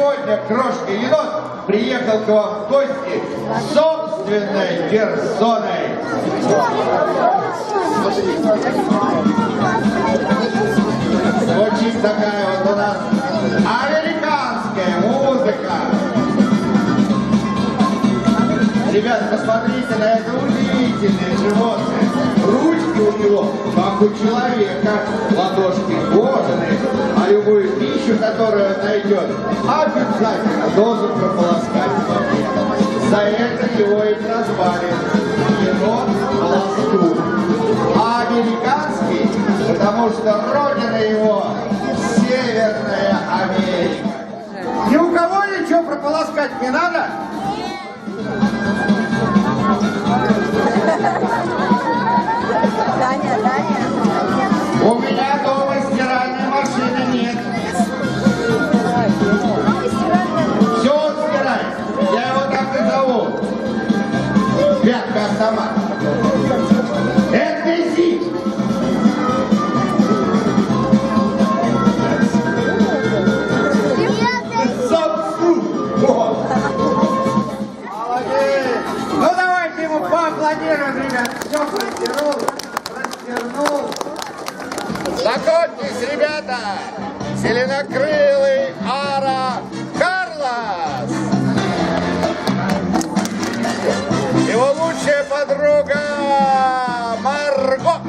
сегодня крошка енот приехал к вам в гости собственной персоной. Звучит такая вот у нас американская музыка. Ребята, посмотрите на это удивительное животное. Ручки у него, как у человека, ладошки кожаные, а любую пищу, которую найдет, обязательно должен прополоскать в воде. За это его и прозвали енот Пластун. А американский, потому что родина его Северная Америка. Ни у кого ничего прополоскать не надо? У меня дома стиральной машины нет. Все он стирает. Я его так и зову. Пятка автомат. Это. Молодец. Ну давайте ему поаплодируем, ребят. Все простернул. Простернул. Знакомьтесь, ребята, зеленокрылый Ара Карлос. Его лучшая подруга Марго.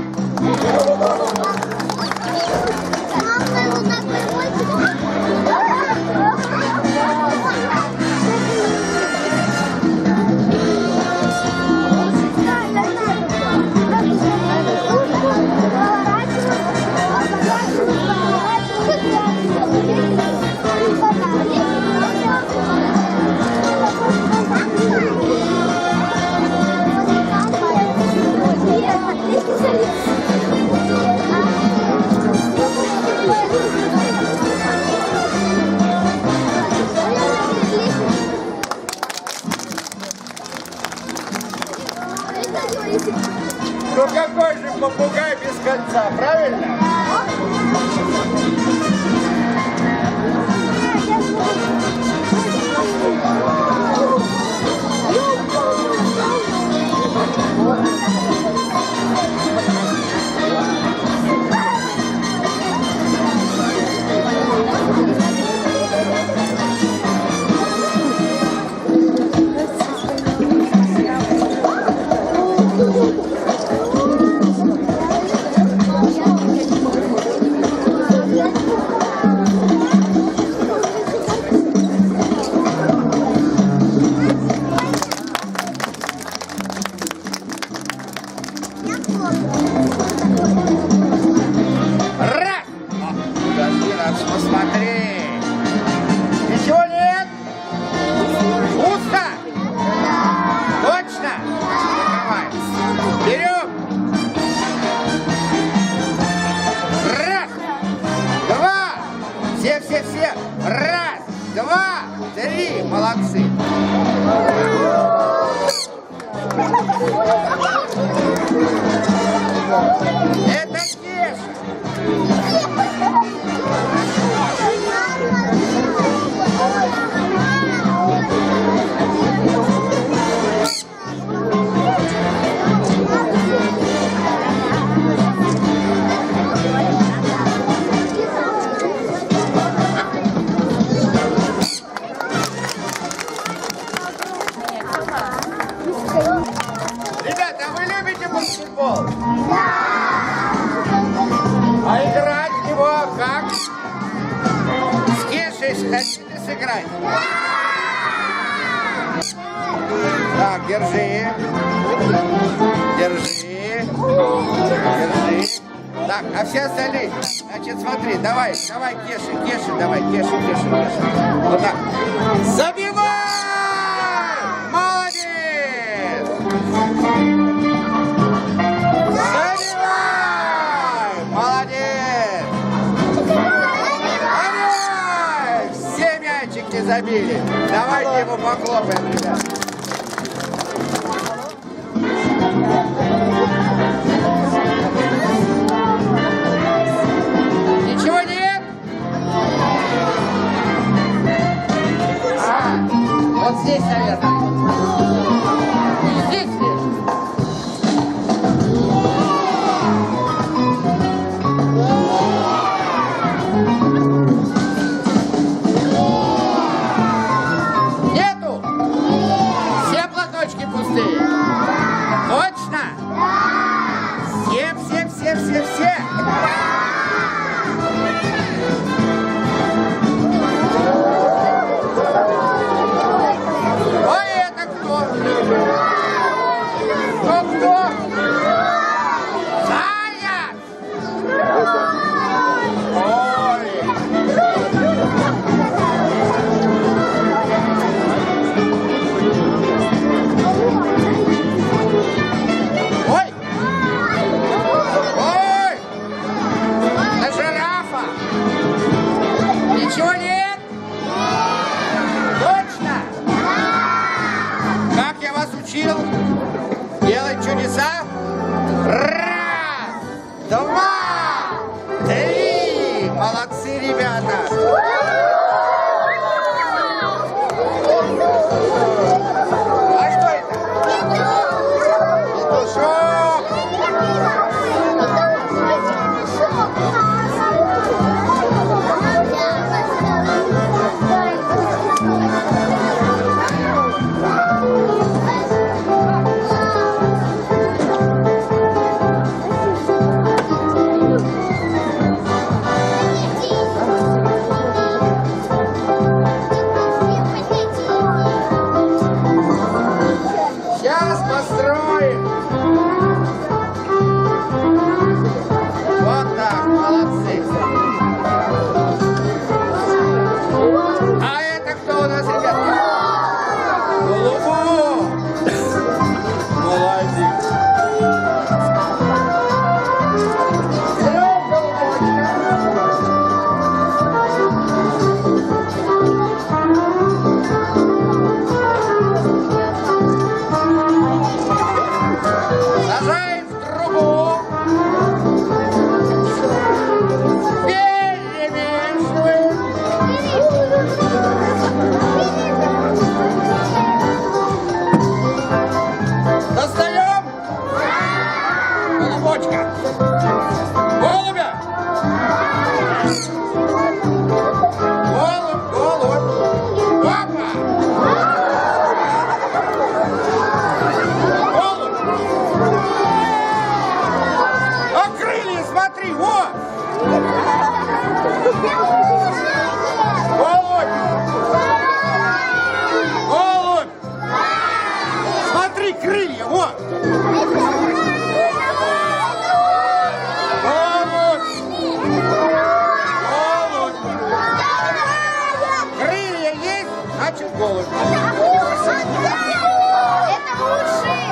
Попугай без кольца, правильно? Молодцы. Это баскетбол? А играть в него как? С Кешей хотите сыграть? Так, держи. Держи. Держи. Так, а все остальные, значит, смотри, давай, давай, Кеша, Кеша, давай, Кеша, Кеша, Кеша. Вот так. Забивай! Забили. Давайте ему похлопаем, ребят. голуби. Это лучший!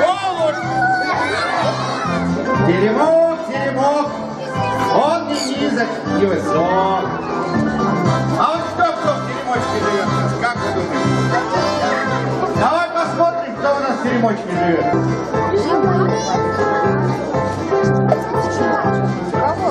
Голубь! Теремок, теремок, он не низок не высок. А вот кто, кто в теремочке живет как вы думаете? Давай посмотрим, кто у нас в теремочке живет. Кого?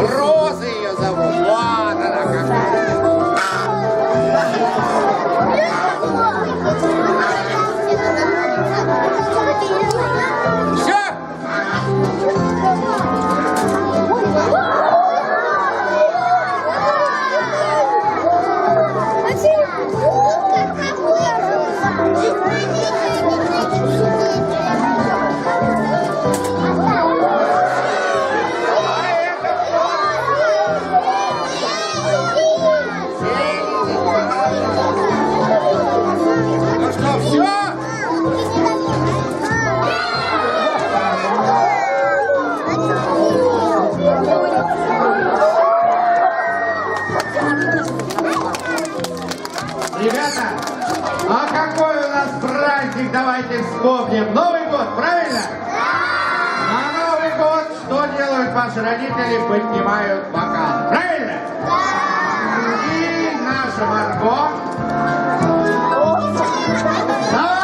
Роза ее зовут. Вот она какая. Все, вспомним Новый год, правильно? На Новый год что делают ваши родители? Поднимают бокал, правильно? И наша Марго. Давай!